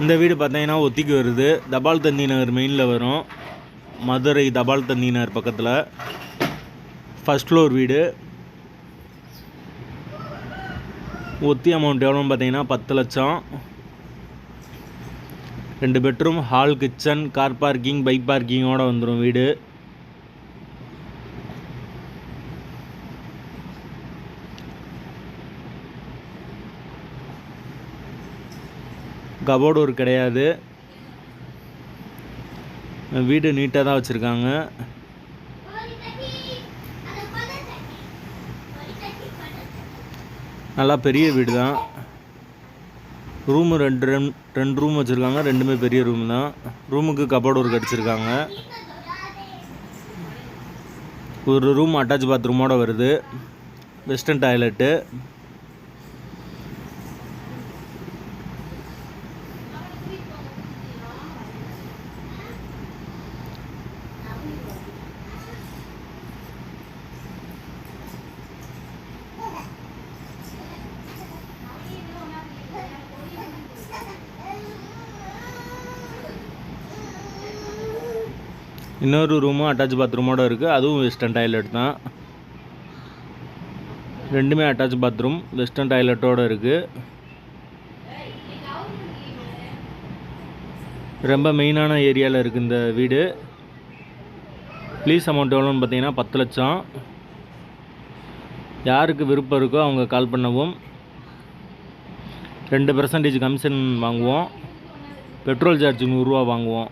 இந்த வீடு பார்த்தீங்கன்னா ஒத்திக்கு வருது. தபால் தந்தி நகர் மெயினில் வரும். மதுரை தபால் தந்தி நகர் பக்கத்தில். ஃபஸ்ட் ஃப்ளோர் வீடு. ஒத்தி அமௌண்ட் எவ்வளோன்னு பார்த்தீங்கன்னா பத்து லட்சம். ரெண்டு bedroom hall kitchen car parking bike பார்க்கிங்கோடு வந்துடும் வீடு. கபோர்டு ஒரு கிடையாது. வீடு நீட்டாக தான் வச்சுருக்காங்க. நல்லா பெரிய வீடு தான் ரூமு ரெண்டு ரெண்டு ரெண்டு ரூம் வச்சுருக்காங்க. ரெண்டுமே பெரிய ரூம் தான். ரூமுக்கு கபோர்டு ஒரு கடிச்சிருக்காங்க. ஒரு ரூம் அட்டாச் பாத்ரூமோட வருது. வெஸ்டர்ன் டாய்லெட்டு இன்னொரு ரூமும் அட்டாச் பாத்ரூமோட இருக்குது அதுவும் வெஸ்டர்ன் டாய்லெட் தான். ரெண்டுமே அட்டாச் பாத்ரூம் வெஸ்டர்ன் டாய்லெட்டோடு இருக்குது ரொம்ப மெயினான ஏரியாவில் இருக்குது இந்த வீடு. ப்ளீஸ் அமௌண்ட் எவ்வளோன்னு பார்த்தீங்கன்னா பத்து லட்சம். யாருக்கு விருப்பம் இருக்கோ அவங்க கால் பண்ணவும். ரெண்டு பர்சன்டேஜ் கமிஷன் வாங்குவோம். பெட்ரோல் சார்ஜ் நூறுரூவா வாங்குவோம்.